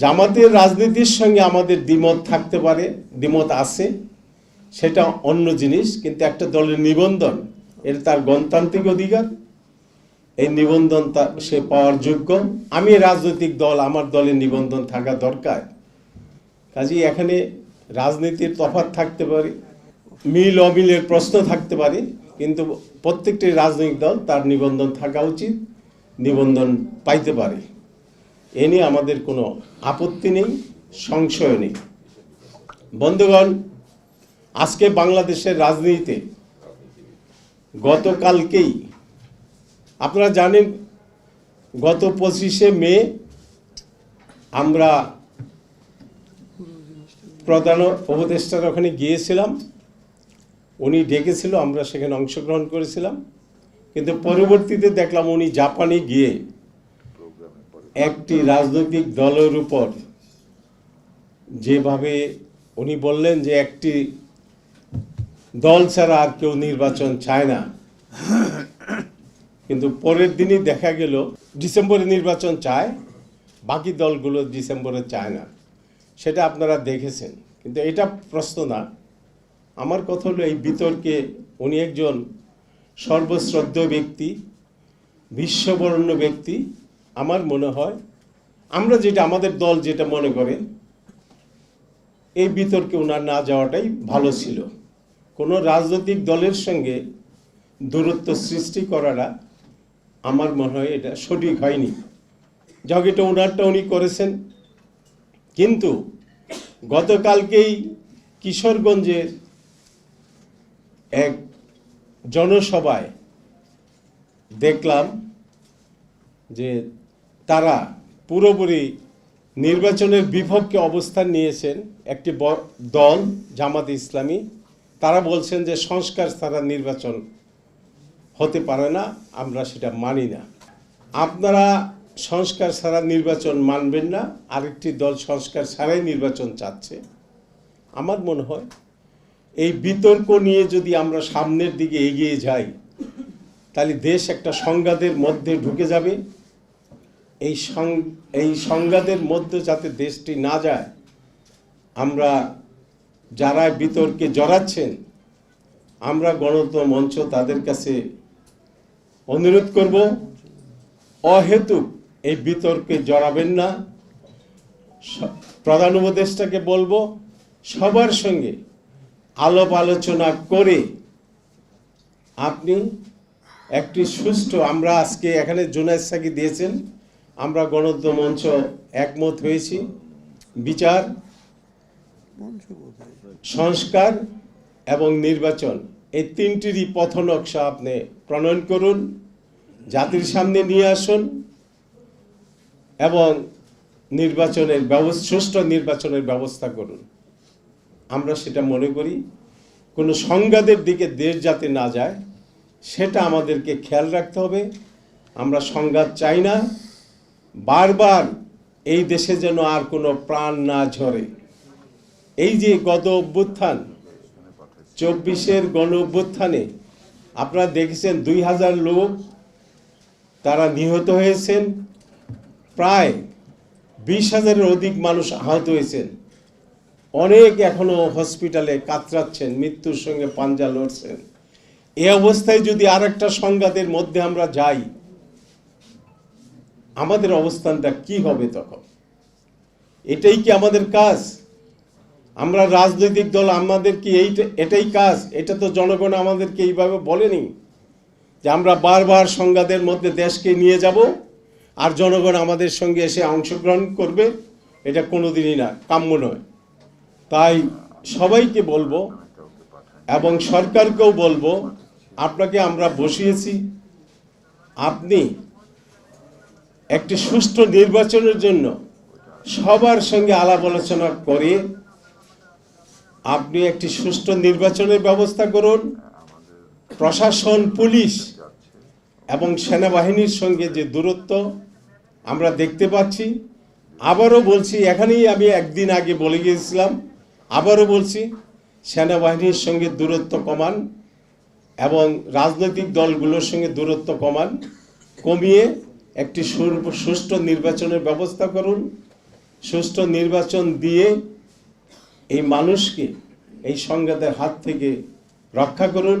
জামাতের রাজনীতির সঙ্গে আমাদের দ্বিমত থাকতে পারে, দ্বিমত আছে, সেটা অন্য জিনিস, কিন্তু একটা দলের নিবন্ধন, এটা তার গণতান্ত্রিক অধিকার। এই নিবন্ধন তা- সে পাওয়ার যোগ্য। আমি রাজনৈতিক দল, আমার দলের নিবন্ধন থাকা দরকার। কাজেই এখানে রাজনীতির তফাৎ থাকতে পারে, মিল অমিলের প্রশ্ন থাকতে পারে, কিন্তু প্রত্যেকটি রাজনৈতিক দল তার নিবন্ধন থাকা উচিত, নিবন্ধন পাইতে পারে। এ নিয়ে আমাদের কোনো আপত্তি নেই, সংশয় নেই। বন্ধুগণ, আজকে বাংলাদেশের রাজনীতিতে গতকালকেই আপনারা জানেন, গত পঁচিশে মে আমরা প্রধান উপদেষ্টার ওখানে গিয়েছিলাম। উনি ডেকেছিল, আমরা সেখানে অংশগ্রহণ করেছিলাম। কিন্তু পরবর্তীতে দেখলাম উনি জাপানে গিয়ে একটি রাজনৈতিক দলের উপর যেভাবে উনি বললেন যে একটি দল ছাড়া আর কেউ নির্বাচন চায় না। কিন্তু পরের দিনই দেখা গেল ডিসেম্বরে নির্বাচন চায়, বাকি দলগুলো ডিসেম্বরে চায় না। সেটা আপনারা দেখেছেন। কিন্তু এটা প্রশ্ন না। আমার কথা হলো এই বিতর্কে উনি একজন সর্বশ্রদ্ধ ব্যক্তি বিশ্ববরণ্য ব্যক্তি আমার মনে হয় আমরা যেটা আমাদের দল যেটা মনে করে, এই বিতর্কে ওনার না যাওয়াটাই ভালো ছিল। কোনো রাজনৈতিক দলের সঙ্গে দূরত্ব সৃষ্টি করাটা আমার মনে হয় এটা সঠিক হয়নি। যাক, এটা ওনারটা উনি করেছেন। কিন্তু গতকালকেই কিশোরগঞ্জের এক জনসভায় দেখলাম যে তারা পুরোপুরি নির্বাচনের বিপক্ষে অবস্থান নিয়েছেন একটি দল, জামাত ইসলামী। তারা বলছেন যে সংস্কার ছাড়া নির্বাচন হতে পারে না, আমরা সেটা মানি না। আপনারা সংস্কার ছাড়া নির্বাচন মানবেন না, আরেকটি দল সংস্কার ছাড়াই নির্বাচন চাচ্ছে। আমার মনে হয় এই বিতর্ক নিয়ে যদি আমরা সামনের দিকে এগিয়ে যাই, তাহলে দেশ একটা সংঘাতের মধ্যে ঢুকে যাবে। এই সং- এই সংঘাতের মধ্যে যাতে দেশটি না যায়, আমরা যারা বিতর্কে জড়াচ্ছেন, আমরা গণতন্ত্র মঞ্চ তাদের কাছে অনুরোধ করব, অহেতুক এই বিতর্কে জড়াবেন না। প্রধান উপদেষ্টাকে বলব, সবার সঙ্গে আলাপ আলোচনা করে আপনি একটি সুষ্ঠু, আমরা আজকে এখানে জুনায়দ সাকি দিয়েছেন আমরা গণতন্ত্র মঞ্চ একমত হয়েছি। বিচার, সংস্কার এবং নির্বাচন, এই তিনটিরই পথ নকশা আপনি প্রণয়ন করুন, জাতির সামনে নিয়ে আসুন এবং নির্বাচনের ব্যবস্থা, সুষ্ঠু নির্বাচনের ব্যবস্থা করুন। আমরা সেটা মনে করি, কোনো সংঘাতের দিকে দেশ যাতে না যায়, সেটা আমাদেরকে খেয়াল রাখতে হবে। আমরা সংঘাত চাই না। বারবার এই দেশে যেন আর কোনো প্রাণ না ঝরে। এই যে গত অভ্যুত্থান, চব্বিশের গণ অভ্যুত্থানে আপনারা দেখেছেন দুই হাজার লোক তারা নিহত হয়েছেন, প্রায় বিশ হাজারের অধিক মানুষ আহত হয়েছেন। অনেক এখনও হসপিটালে কাতরাচ্ছেন, মৃত্যুর সঙ্গে পাঞ্জা লড়ছেন। এই অবস্থায় যদি আর একটা সংঘাতের মধ্যে আমরা যাই আমাদের অবস্থানটা কি হবে তখন? এটাই কি আমাদের কাজ? আমরা রাজনৈতিক দল, আমাদের কি এই এটাই কাজ? এটা তো জনগণ আমাদেরকে এইভাবে বলেনি যে আমরা বারবার সংঘাতের মধ্যে দেশকে নিয়ে যাব আর জনগণ আমাদের সঙ্গে এসে অংশগ্রহণ করবে। এটা কোনোদিনই না, কাম্য নয়। তাই সবাইকে বলব এবং সরকারকেও বলব, আপনাকে আমরা বসিয়েছি। আপনি একটি সুষ্ঠু নির্বাচনের জন্য সবার সঙ্গে আলাপ আলোচনা করে আপনি একটি সুষ্ঠু নির্বাচনের ব্যবস্থা করুন। প্রশাসন, পুলিশ এবং সেনাবাহিনীর সঙ্গে যে দূরত্ব আমরা দেখতে পাচ্ছি, আবারও বলছি, এখানেই আমি একদিন আগে বলে গিয়েছিলাম, আবারও বলছি, সেনাবাহিনীর সঙ্গে দূরত্ব কমান এবং রাজনৈতিক দলগুলোর সঙ্গে দূরত্ব কমান, কমিয়ে একটি সুষ্ঠু নির্বাচনের ব্যবস্থা করুন। সুষ্ঠু নির্বাচন দিয়ে এই মানুষকে এই সংঘাতের হাত থেকে রক্ষা করুন।